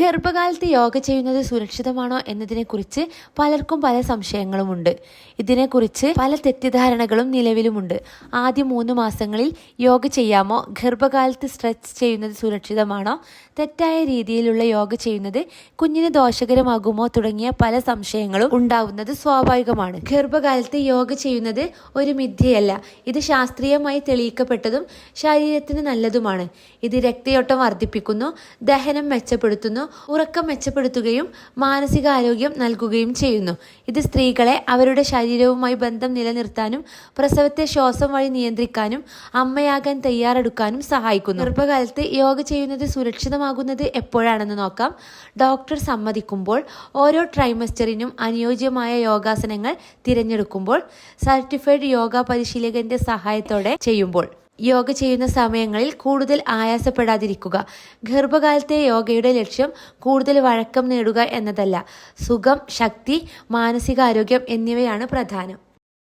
ഗർഭകാലത്ത് യോഗ ചെയ്യുന്നത് സുരക്ഷിതമാണോ എന്നതിനെക്കുറിച്ച് പലർക്കും പല സംശയങ്ങളുമുണ്ട്. ഇതിനെക്കുറിച്ച് പല തെറ്റിദ്ധാരണകളും നിലവിലുമുണ്ട്. ആദ്യ മൂന്ന് മാസങ്ങളിൽ യോഗ ചെയ്യാമോ? ഗർഭകാലത്ത് സ്ട്രെച്ച് ചെയ്യുന്നത് സുരക്ഷിതമാണോ? തെറ്റായ രീതിയിലുള്ള യോഗ ചെയ്യുന്നത് കുഞ്ഞിന് ദോഷകരമാകുമോ തുടങ്ങിയ പല സംശയങ്ങളും ഉണ്ടാവുന്നത് സ്വാഭാവികമാണ്. ഗർഭകാലത്ത് യോഗ ചെയ്യുന്നത് ഒരു മിഥ്യയല്ല. ഇത് ശാസ്ത്രീയമായി തെളിയിക്കപ്പെട്ടതും ശരീരത്തിന് നല്ലതുമാണ്. ഇത് രക്തയോട്ടം വർദ്ധിപ്പിക്കുന്നു ദഹനം മെച്ചപ്പെടുത്തുന്നു ഉറക്കം മെച്ചപ്പെടുത്തുകയും മാനസികാരോഗ്യം നൽകുകയും ചെയ്യുന്നു. ഇത് സ്ത്രീകളെ അവരുടെ ശരീരവുമായി ബന്ധം നിലനിർത്താനും പ്രസവത്തെ ശ്വാസം വഴി നിയന്ത്രിക്കാനും അമ്മയാകാൻ തയ്യാറെടുക്കാനും സഹായിക്കുന്നു. ഗർഭകാലത്ത് യോഗ ചെയ്യുന്നത് സുരക്ഷിതമാകുന്നത് എപ്പോഴാണെന്ന് നോക്കാം. ഡോക്ടർ സമ്മതിക്കുമ്പോൾ ഓരോ ട്രൈമസ്റ്ററിനും അനുയോജ്യമായ യോഗാസനങ്ങൾ തിരഞ്ഞെടുക്കുമ്പോൾ സർട്ടിഫൈഡ് യോഗ പരിശീലകന്റെ സഹായത്തോടെ ചെയ്യുമ്പോൾ. യോഗ ചെയ്യുന്ന സമയങ്ങളിൽ കൂടുതൽ ആയാസപ്പെടാതിരിക്കുക. ഗർഭകാലത്തെ യോഗയുടെ ലക്ഷ്യം കൂടുതൽ വഴക്കം നേടുക എന്നതല്ല. സുഖം ശക്തി മാനസികാരോഗ്യം എന്നിവയാണ് പ്രധാനം.